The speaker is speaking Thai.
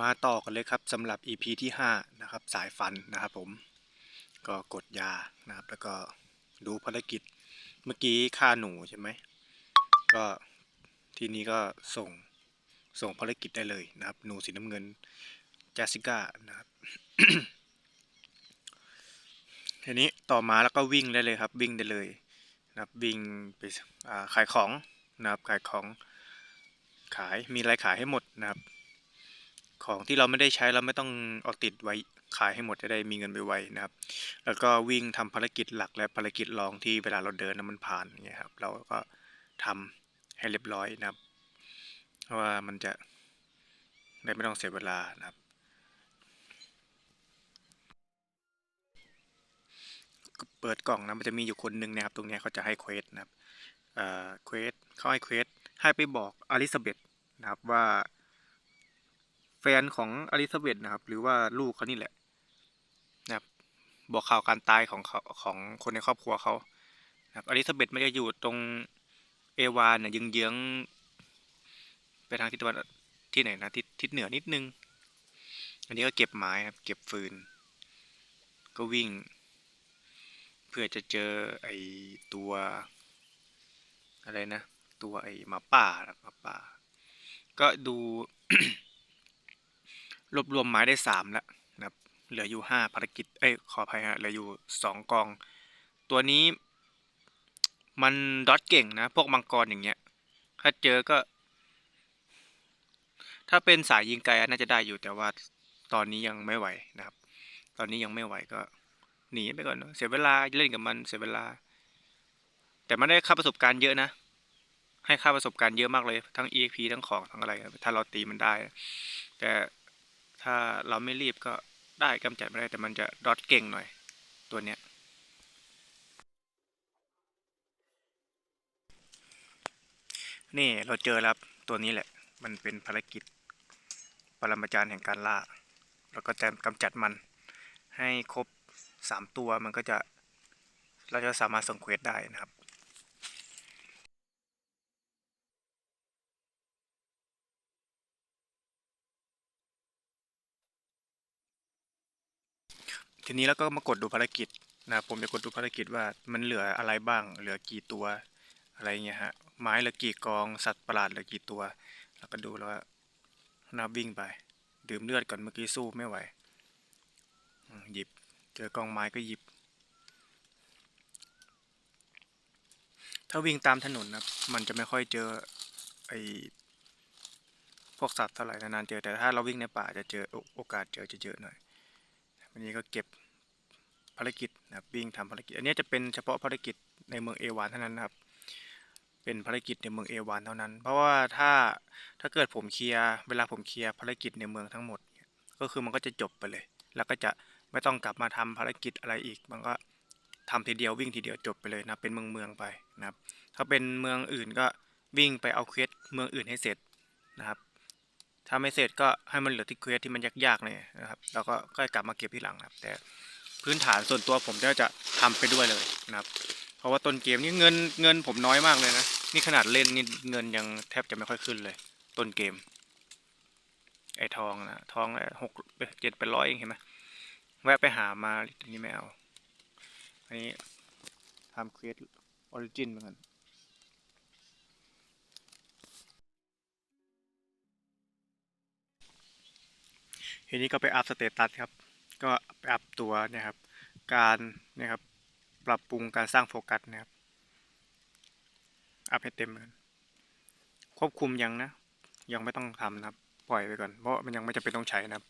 มาต่อกันเลยครับสำหรับ EP ที่ 5 นะครับ สายฟันนะครับผมก็กดยานะครับ แล้วก็ดูภารกิจเมื่อกี้ฆ่าหนูใช่ไหมก็ทีนี้ก็ส่งส่งภารกิจได้เลยนะครับ หนูสีน้ำเงินจสสิก้านะครับทีนี้ต่อมาแล้วก็วิ่งได้เลยครับ วิ่งได้เลยนะครับวิ่งไปขายของนะครับขายของขายมีอะไรขายให้หมดนะครับ ของที่เราไม่ได้ใช้เราไม่ต้องเอาติดไว้ขายให้หมดจะได้มีเงินไปไวๆนะครับ แล้วก็วิ่งทำภารกิจหลักและภารกิจรองที่เวลาเราเดินแล้วมันผ่านอย่างเงี้ยครับ เราก็ทำให้เรียบร้อยนะครับ เพราะว่ามันจะได้ไม่ต้องเสียเวลานะครับ เปิดกล่องนะมันจะมีอยู่คนหนึ่งนะครับ ตรงนี้เขาจะให้เควสนะครับเอ่อเควสเขาให้เควสให้ไปบอกอลิซาเบธนะครับว่า แฟนของอลิซาเบธนะครับ หรือว่าลูกเขานี่แหละนะครับบอกข่าวการตายของเขาของคนในครอบครัวเขานะครับอลิซาเบธมันจะอยู่ตรงเอวานเนี่ยเยื้องๆไปทางทิศตะวันที่ไหนนะทิศทิศเหนือนิดนึง อันนี้ก็เก็บไม้ครับ เก็บฟืน ก็วิ่ง เพื่อจะเจอไอตัวอะไรนะ ตัวไอหมาป่าหมาป่า ก็ดู รวบรวมไม้ได้สามแล้วนะครับเหลืออยู่ห้าภารกิจเอ้ยขออภัยฮะเหลืออยู่สองกอง ตัวนี้มันดอทเก่งนะ พวกมังกรอย่างเงี้ย ถ้าเจอก็ ถ้าเป็นสายยิงไกลน่าจะได้อยู่แต่ว่าตอนนี้ยังไม่ไหวนะครับ ตอนนี้ยังไม่ไหวก็หนีไปก่อนเนอะเสียเวลาเล่นกับมันเสียเวลา แต่มันได้ค่าประสบการณ์เยอะนะ ให้ค่าประสบการณ์เยอะมากเลยทั้ง EXP ทั้งของทั้งอะไร ถ้าเราตีมันได้ แต่ ถ้าเราไม่รีบก็ได้กำจัดไม่ได้แต่มันจะดอทเก่งหน่อย ตัวเนี้ยนี่เราเจอแล้วตัวนี้แหละ มันเป็นภารกิจปรมาจารย์แห่งการล่าแล้วก็จะกำจัดมันให้ครบสามตัวมันก็จะเราจะสามารถส่งเควสได้นะครับ ทีนี้เราก็มากดดูภารกิจนะผมจะกดดูภารกิจว่ามันเหลืออะไรบ้าง เหลือกี่ตัวอะไรเงี้ยฮะไม้เหลือกี่กองสัตว์ประหลาดเหลือกี่ตัว แล้วก็ดูแล้วว่านับวิ่งไป ดื่มเลือดก่อนเมื่อกี้สู้ไม่ไหวหยิบ เจอกองไม้ก็หยิบ ถ้าวิ่งตามถนนนะมันจะไม่ค่อยเจอไอพวกสัตว์เท่าไหร่นานๆเจอแต่ถ้าเราวิ่งในป่าจะเจอโอโอกาสเจอจะเยอะหน่อย วันนี้ก็เก็บภารกิจนะครับวิ่งทำภารกิจ อันนี้จะเป็นเฉพาะภารกิจในเมืองเอวานเท่านั้นนะครับ เป็นภารกิจในเมืองเอวานเท่านั้น เพราะว่าถ้าถ้าเกิดผมเคลียร์เวลาผมเคลียร์ภารกิจในเมืองทั้งหมด ก็คือมันก็จะจบไปเลย แล้วก็จะไม่ต้องกลับมาทำภารกิจอะไรอีก มันก็ทำทีเดียววิ่งทีเดียวจบไปเลยนะเป็นเมืองเมืองๆไปนะครับ ถ้าเป็นเมืองอื่นก็วิ่งไปเอาเควสเมืองอื่นให้เสร็จนะครับ ถ้าไม่เสร็จก็ให้มันเหลือที่เควสที่มันยากๆเลยนะครับ แล้วก็ก็กลับมาเก็บที่หลังครับแต่พื้นฐานส่วนตัวผมก็จะทำไปด้วยเลยนะครับ เพราะว่าต้นเกมนี่เงินเงินผมน้อยมากเลยนะ นี่ขนาดเล่นนี่เงินยังแทบจะไม่ค่อยขึ้นเลย ต้นเกม ไอ้ทองนะทองหกเจ็ดเป็นร้อยเองเห็นไหมแวะไปหามาทีนี้ไม่เอา อันนี้ทำเควสออริจินเหมือนกัน ทีนี้ก็ไปอัพสเตตัสครับ ก็ไปอัพตัวเนะครับ การนะครับปรับปรุงการสร้างโฟกัสนะครับ อัพให้เต็มเลยควบคุมยังนะ ยังไม่ต้องทำนะครับ ปล่อยไปก่อน เพราะมันยังไม่จำเป็นต้องใช้นะครับ